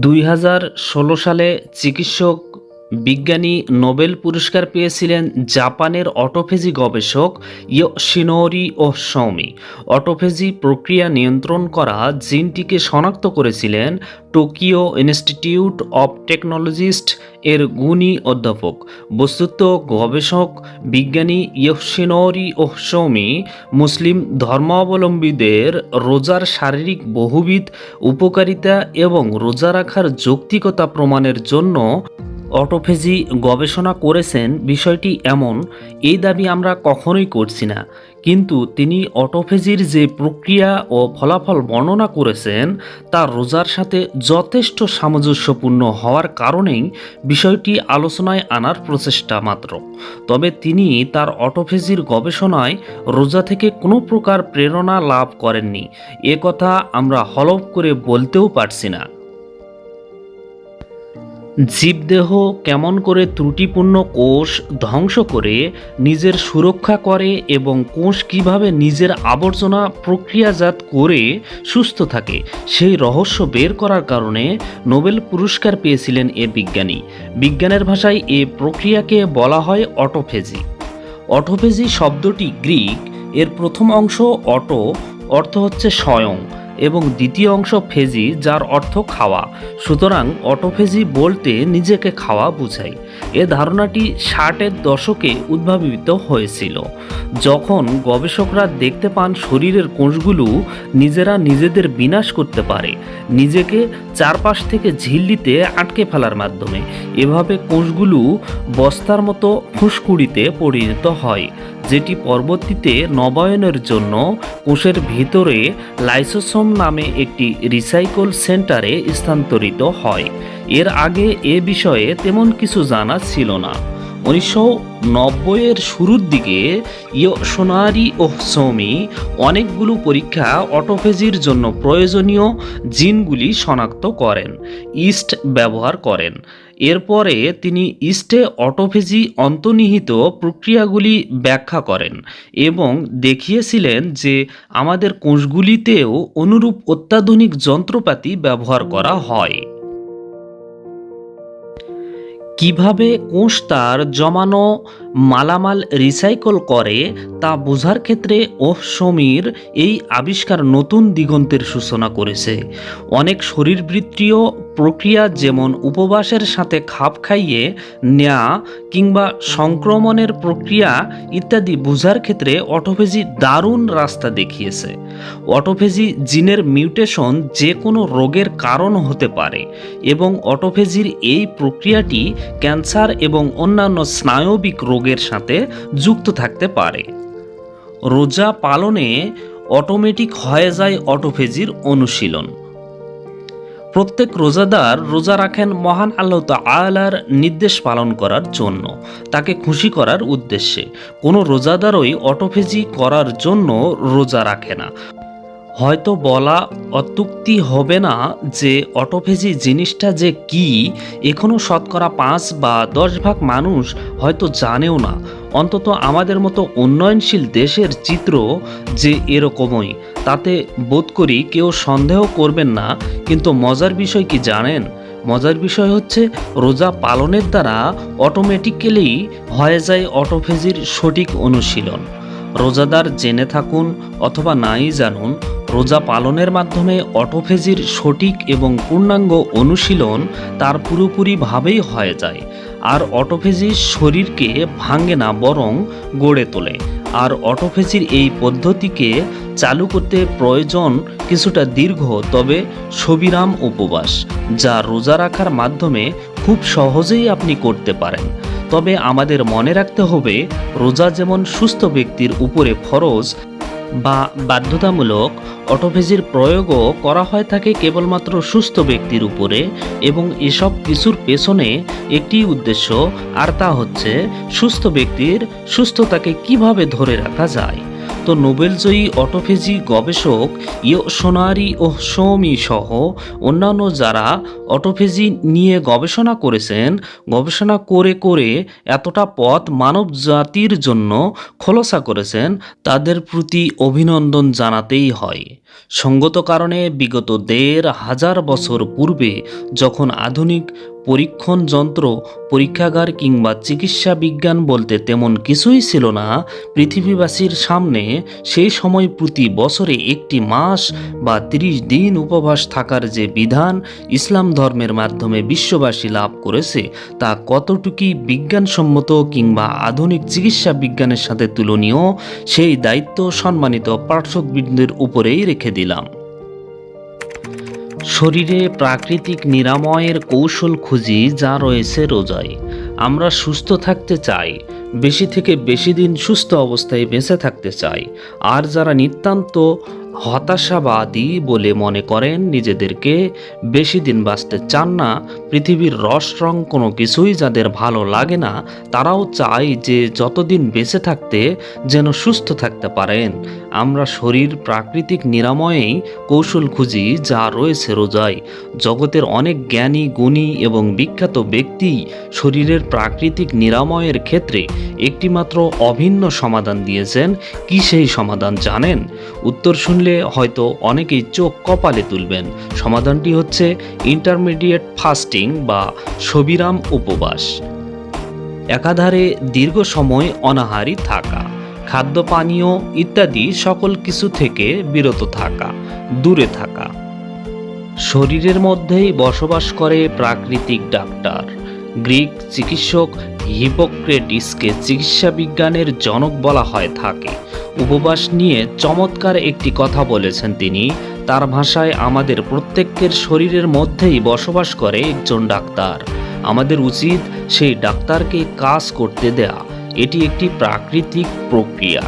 দুই হাজার ষোলো সালে চিকিৎসক বিজ্ঞানী নোবেল পুরস্কার পেয়েছিলেন জাপানের অটোফেজি গবেষক ইয়োশিনোরি ও সৌমি অটোফেজি প্রক্রিয়া নিয়ন্ত্রণ করা জিনটিকে শনাক্ত করেছিলেন টোকিও ইনস্টিটিউট অব টেকনোলজিস্ট এর গুণী অধ্যাপক। বস্তুত গবেষক, বিজ্ঞানী ইয়োশিনোরি ও সৌমি মুসলিম ধর্মাবলম্বীদের রোজার শারীরিক বহুবিধ, উপকারিতা এবং রোজা রাখার যৌক্তিকতা প্রমাণের জন্য অটোফেজি গবেষণা করেছেন, বিষয়টি এমন, এই দাবি আমরা কখনোই করছি না। কিন্তু তিনি অটোফেজির যে প্রক্রিয়া ও ফলাফল বর্ণনা করেছেন, তা রোজার সাথে যথেষ্ট সামঞ্জস্যপূর্ণ হওয়ার কারণেই বিষয়টি আলোচনায় আনার প্রচেষ্টা মাত্র। তবে তিনি তার অটোফেজির গবেষণায় রোজা থেকে কোনো প্রকার প্রেরণা লাভ করেননি। এ কথা আমরা হলফ করে বলতেও পারছি না। জীবদেহ কেমন করে ত্রুটিপূর্ণ কোষ ধ্বংস করে, নিজের সুরক্ষা করে এবং কোষ কীভাবে নিজের আবর্জনা প্রক্রিয়াজাত করে সুস্থ থাকে, সেই রহস্য বের করার কারণে নোবেল পুরস্কার পেয়েছিলেন এ বিজ্ঞানী। বিজ্ঞানের ভাষায় এ প্রক্রিয়াকে বলা হয় অটোফেজি। অটোফেজি শব্দটি গ্রিক, এর প্রথম অংশ অটো, অর্থ হচ্ছে স্বয়ং। এবং দ্বিতীয় অংশ ফেজি, যার অর্থ খাওয়া। সুতরাং অটোফেজি বলতে নিজেকে খাওয়া বোঝায়। এ ধারণাটি ষাটের দশকে উদ্ভাবিত হয়েছিল। যখন গবেষকরা দেখতে পান শরীরের কোষগুলো নিজেরা নিজেদের বিনাশ করতে পারে, নিজেকে চারপাশ থেকে ঝিল্লিতে আটকে ফেলার মাধ্যমে। এভাবে কোষগুলো বস্তার মতো ফুসকুড়িতে পরিণত হয়। যেটি পরবর্তীতে নবায়নের জন্য কোষের ভিতরে লাইসোসোম নামে একটি রিসাইকল সেন্টারে স্থানান্তরিত হয়। এর আগে এ বিষয়ে তেমন কিছু জানা ছিল না। উনিশশো নব্বইয়ের শুরুর দিকে ইয়োশোনারি ও সৌমি অনেকগুলো পরীক্ষা অটোফেজির জন্য প্রয়োজনীয় জিনগুলি শনাক্ত করেন, ইস্ট ব্যবহার করেন। এরপরে তিনি ইস্টে অটোফেজি অন্তর্নিহিত প্রক্রিয়াগুলি ব্যাখ্যা করেন এবং দেখিয়েছিলেন যে আমাদের কোষগুলিতেও অনুরূপ অত্যাধুনিক যন্ত্রপাতি ব্যবহার করা হয়। কীভাবে কোষ তার জমানো মালামাল রিসাইকল করে তা বোঝার ক্ষেত্রে ওহ সমীর এই আবিষ্কার নতুন দিগন্তের সূচনা করেছে। অনেক শরীরবৃত্তীয় প্রক্রিয়া যেমন উপবাসের সাথে খাপ খাইয়ে, নেয়া কিংবা সংক্রমণের প্রক্রিয়া ইত্যাদি বোঝার ক্ষেত্রে অটোফেজি দারুণ রাস্তা দেখিয়েছে। অটোফেজি জিনের মিউটেশন যে কোনো রোগের কারণ হতে পারে এবং অটোফেজির এই প্রক্রিয়াটি ক্যান্সার এবং অন্যান্য স্নায়বিক রোগের সাথে যুক্ত থাকতে পারে। রোজা পালনে অটোমেটিক হয়ে যায় অটোফেজির অনুশীলন। প্রত্যেক রোজাদার রোজা রাখেন মহান আল্লাহ আলার নির্দেশ পালন করার জন্য, তাকে খুশি করার উদ্দেশ্যে। কোনো রোজাদারই অটোফেজি করার জন্য রোজা রাখে না। হয়তো বলা অত্যুক্তি হবে না যে অটোফেজি জিনিসটা যে কি এখনও শতকরা পাঁচ বা দশ ভাগ মানুষ হয়তো জানেও না। অন্তত আমাদের মতো উন্নয়নশীল দেশের চিত্র যে এরকমই, তাতে বোধ করি কেউ সন্দেহ করবেন না। কিন্তু মজার বিষয় কি জানেন? মজার বিষয় হচ্ছে রোজা পালনের দ্বারা অটোমেটিক্যালি হয়ে যায় অটোফেজির সঠিক অনুশীলন। রোজাদার জেনে থাকুন অথবা নাই জানুন, রোজা পালনের মাধ্যমে অটোফেজির সঠিক এবং পূর্ণাঙ্গ অনুশীলন তার পুরোপুরিভাবেই হয়ে যায়। আর অটোফেজি শরীরকে ভাঙে না, বরং গড়ে তোলে। আর অটোফেজির এই পদ্ধতিকে চালু করতে প্রয়োজন কিছুটা দীর্ঘ তবে সবিরাম উপবাস, যা রোজা রাখার মাধ্যমে খুব সহজেই আপনি করতে পারেন। তবে আমাদের মনে রাখতে হবে, রোজা যেমন সুস্থ ব্যক্তির উপরে ফরজ বা বাধ্যতামূলক, অটোফেজির প্রয়োগও করা হয় থাকে কেবলমাত্র সুস্থ ব্যক্তির উপরে এবং এসব কিছুর পেছনে একটি উদ্দেশ্য, আর তা হচ্ছে সুস্থ ব্যক্তির সুস্থতাকে কীভাবে ধরে রাখা যায়। তো নোবেলজয়ী অটোফেজি গবেষক ইয়োশোনারি ও সৌমি সহ অন্যান্য যারা অটোফেজি নিয়ে গবেষণা করেছেন, গবেষণা করে করে এতটা পথ মানব জাতির জন্য খোলসা করেছেন, তাদের প্রতি অভিনন্দন জানাতেই হয়। সঙ্গত কারণে বিগত দেড় হাজার বছর পূর্বে যখন আধুনিক পরীক্ষণ যন্ত্র, পরীক্ষাগার কিংবা চিকিৎসা বিজ্ঞান বলতে তেমন কিছুই ছিল না। পৃথিবীবাসীর সামনে সেই সময় প্রতি বছরে একটি মাস বা তিরিশ দিন উপবাস থাকার যে বিধান ইসলাম ধর্মের মাধ্যমে বিশ্ববাসী লাভ করেছে, তা কতটুকি বিজ্ঞানসম্মত কিংবা আধুনিক চিকিৎসা বিজ্ঞানের সাথে তুলনীয়, সেই দায়িত্ব সম্মানিত পার্শ্ববৃন্দের উপরেই রেখে দিলাম। শরীরে প্রাকৃতিক নিরাময়ের কৌশল খুঁজি, যা রয়েছে রোজায়। আমরা সুস্থ থাকতে চাই, বেশি থেকে বেশি দিন সুস্থ অবস্থায় বেঁচে থাকতে চাই। আর যারা নিতান্ত হতাশাবাদী বলে মনে করেন, নিজেদেরকে বেশি দিন বাঁচতে চান না পৃথিবীর রস রং কোনো কিছুই যাদের ভালো লাগে না, তারাও চায় যে যতদিন বেঁচে থাকতে যেন সুস্থ থাকতে পারেন। আমরা শরীর, প্রাকৃতিক নিরাময়েই কৌশল খুঁজি যা রয়েছে রোজায়। জগতের অনেক জ্ঞানী, গুণী এবং বিখ্যাত ব্যক্তি শরীরের প্রাকৃতিক নিরাময়ের ক্ষেত্রে একটিমাত্র অভিন্ন সমাধান দিয়েছেন। কি সেই সমাধান জানেন? উত্তর শুনলে হয়তো অনেকেই চোখ কপালে তুলবেন। সমাধানটি হচ্ছে ইন্টারমিডিয়েট ফাস্টিং। বা সবিরাম উপবাস। একাধারে দীর্ঘ সময় অনাহারী থাকা খাদ্য পানীয় ইত্যাদি সকল কিছু থেকে বিরত থাকা, দূরে থাকা। শরীরের মধ্যেই বসবাস করে প্রাকৃতিক ডাক্তার। গ্রিক চিকিৎসক হিপোক্রেটিসকে চিকিৎসা বিজ্ঞানের জনক বলা হয় থাকে। উপবাস নিয়ে চমৎকার একটি কথা বলেছেন তিনি তার ভাষায় আমাদের প্রত্যেকের শরীরের মধ্যেই বসবাস করে একজন ডাক্তার। আমাদের উচিত সেই ডাক্তারকে কাজ করতে দেয়া। এটি একটি প্রাকৃতিক প্রক্রিয়া।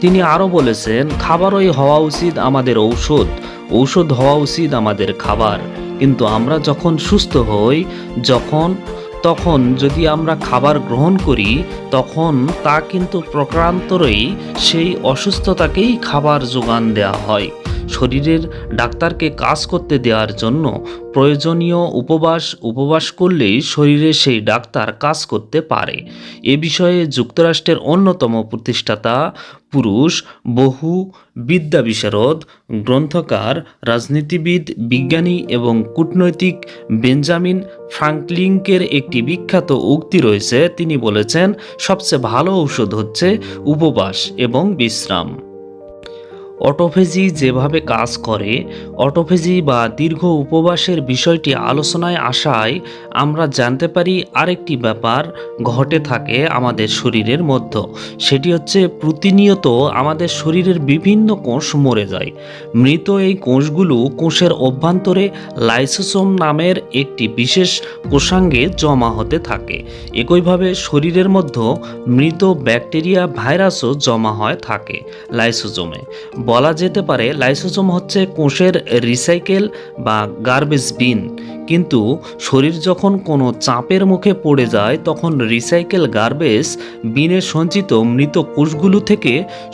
তিনি আরও বলেছেন, খাবারই হওয়া উচিত আমাদের ঔষধ। ঔষধ হওয়া উচিত আমাদের খাবার। কিন্তু আমরা যখন সুস্থ হই, যখন, তখন যদি আমরা খাবার গ্রহণ করি, তখন তা কিন্তু প্রক্রান্তরেই সেই অসুস্থতাকেই খাবার যোগান দেওয়া হয়। শরীরের ডাক্তারকে কাজ করতে দেওয়ার জন্য প্রয়োজনীয় উপবাস উপবাস করলেই শরীরে সেই ডাক্তার কাজ করতে পারে। এ বিষয়ে যুক্তরাষ্ট্রের অন্যতম প্রতিষ্ঠাতা পুরুষ, বহু বিদ্যা বিশারদ গ্রন্থকার, রাজনীতিবিদ, বিজ্ঞানী এবং কূটনৈতিক বেঞ্জামিন ফ্রাঙ্কলিংকের একটি বিখ্যাত উক্তি রয়েছে। তিনি বলেছেন, সবচেয়ে ভালো ঔষধ হচ্ছে উপবাস এবং বিশ্রাম। অটোফেজি যেভাবে কাজ করে, অটোফেজি বা দীর্ঘ উপবাসের বিষয়টি আলোচনায় আসায় আমরা জানতে পারি আরেকটি ব্যাপার ঘটে থাকে আমাদের শরীরের মধ্যে। সেটি হচ্ছে প্রতিনিয়ত আমাদের শরীরের বিভিন্ন কোষ মরে যায়। মৃত এই কোষগুলো কোষের অভ্যন্তরে লাইসোসোম নামের একটি বিশেষ কোষাঙ্গে জমা হতে থাকে। একইভাবে শরীরের মধ্যে মৃত ব্যাকটেরিয়া ভাইরাসও জমা হয় থাকে লাইসোজোমে বলা যেতে পারে লাইসোজোম হচ্ছে কোষের রিসাইকেল বা গার্বেজ বিন। কিন্তু শরীর যখন কোনো চাপের মুখে পড়ে যায়, তখন রিসাইকেল গার্বেজ বিনে সঞ্চিত মৃত কোষগুলো থেকে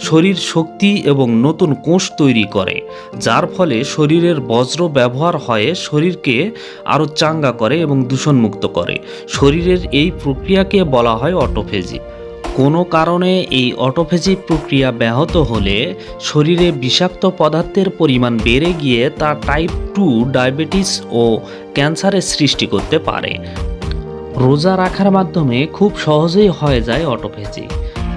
শরীর শক্তি এবং নতুন কোষ তৈরি করে, যার ফলে শরীরের বজ্র ব্যবহার হয়ে, শরীরকে আরও চাঙ্গা করে এবং দূষণমুক্ত করে। শরীরের এই প্রক্রিয়াকে বলা হয় অটোফেজি। কোনো কারণে এই অটোফেজি প্রক্রিয়া ব্যাহত হলে শরীরে বিষাক্ত পদার্থের পরিমাণ বেড়ে গিয়ে তা টাইপ টু ডায়াবেটিস ও ক্যান্সারের সৃষ্টি করতে পারে। রোজা রাখার মাধ্যমে খুব সহজেই হয়ে যায় অটোফেজি।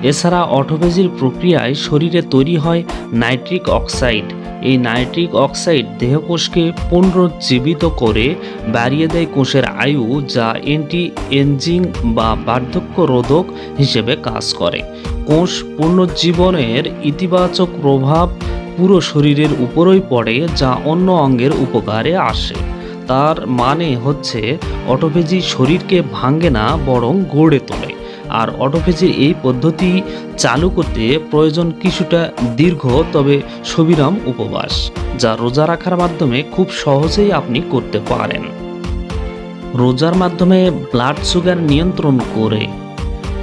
এছাড়া অটোফেজির প্রক্রিয়ায় শরীরে তৈরি হয় নাইট্রিক অক্সাইড এই নাইট্রিক অক্সাইড দেহকোষকে পুনরুজ্জীবিত করে বাড়িয়ে দেয় কোষের আয়ু, যা অ্যান্টি এনজিং বা বার্ধক্য রোধক হিসেবে কাজ করে। কোষ পুনর্জীবনের ইতিবাচক প্রভাব পুরো শরীরের উপরই পড়ে, যা অন্য অঙ্গের উপকারে আসে। তার মানে হচ্ছে অটোফেজি শরীরকে ভাঙ্গে না, বরং গড়ে তোলে। আর অটোফেজের এই পদ্ধতি চালু করতে প্রয়োজন কিছুটা দীর্ঘ, তবে সবিরাম উপবাস, যা রোজা রাখার মাধ্যমে খুব সহজেই আপনি করতে পারেন। রোজার মাধ্যমে ব্লাড সুগার নিয়ন্ত্রণ করে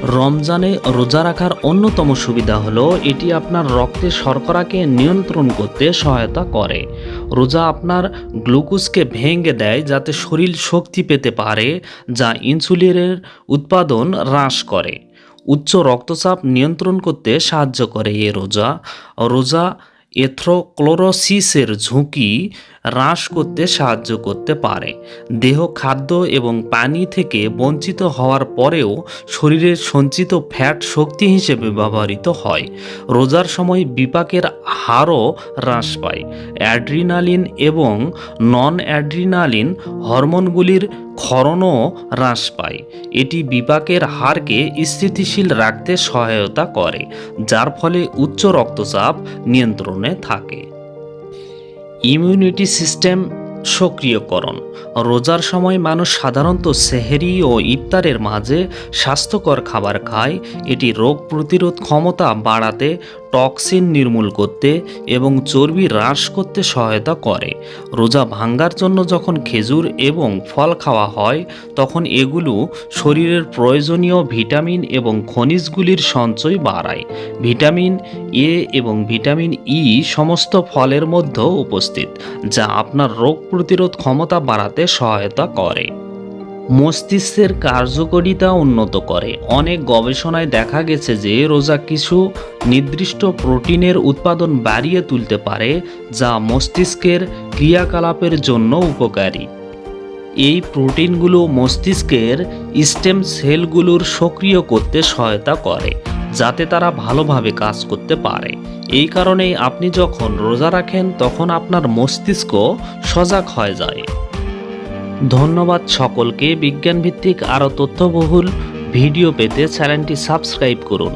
রমজানে রোজা রাখার অন্যতম সুবিধা হলো এটি আপনার রক্তে শর্করাকে নিয়ন্ত্রণ করতে সহায়তা করে। রোজা আপনার গ্লুকোজকে ভেঙে দেয় যাতে শরীর শক্তি পেতে পারে, যা ইনসুলিনের উৎপাদন হ্রাস করে। উচ্চ রক্তচাপ নিয়ন্ত্রণ করতে সাহায্য করে এ রোজা। রোজা এথ্রোক্লোরোসিসের ঝুঁকি হ্রাস করতে সাহায্য করতে পারে। দেহ, খাদ্য এবং পানি থেকে বঞ্চিত হওয়ার পরেও শরীরের সঞ্চিত ফ্যাট শক্তি হিসেবে ব্যবহৃত হয়। রোজার সময় বিপাকের হারও হ্রাস পায়। অ্যাড্রিনালিন এবং নন অ্যাড্রিনালিন হরমোনগুলির ক্ষরণও হ্রাস পায়। এটি বিপাকের হারকে স্থিতিশীল রাখতে সহায়তা করে, যার ফলে উচ্চ রক্তচাপ নিয়ন্ত্রণে থাকে। ইমিউনিটি সিস্টেম সক্রিয়করণ। রোজার সময় মানুষ সাধারণত সেহেরি ও ইফতারের মাঝে স্বাস্থ্যকর খাবার খায়। এটি রোগ প্রতিরোধ ক্ষমতা বাড়াতে টক্সিন নির্মূল করতে এবং চর্বি হ্রাস করতে সহায়তা করে। রোজা ভাঙ্গার জন্য যখন খেজুর এবং ফল খাওয়া হয়, তখন এগুলো শরীরের প্রয়োজনীয় ভিটামিন এবং খনিজগুলির সঞ্চয় বাড়ায়। ভিটামিন এ এবং ভিটামিন ই সমস্ত ফলের মধ্যে উপস্থিত, যা আপনার রোগ প্রতিরোধ ক্ষমতা বাড়াতে সহায়তা করে। মস্তিষ্কের কার্যকরিতা উন্নত করে। অনেক গবেষণায় দেখা গেছে যে রোজা কিছু নির্দিষ্ট প্রোটিনের উৎপাদন বাড়িয়ে তুলতে পারে, যা মস্তিষ্কের ক্রিয়াকলাপের জন্য উপকারী। এই প্রোটিনগুলো মস্তিষ্কের স্টেম সেলগুলোর সক্রিয় করতে সহায়তা করে, যাতে তারা ভালোভাবে কাজ করতে পারে। এই কারণেই আপনি যখন রোজা রাখেন, তখন আপনার মস্তিষ্ক সজাগ হয়ে যায়। ধন্যবাদ সকলকে। বিজ্ঞানভিত্তিক আরও তথ্যবহুল ভিডিও পেতে চ্যানেলটি সাবস্ক্রাইব করুন।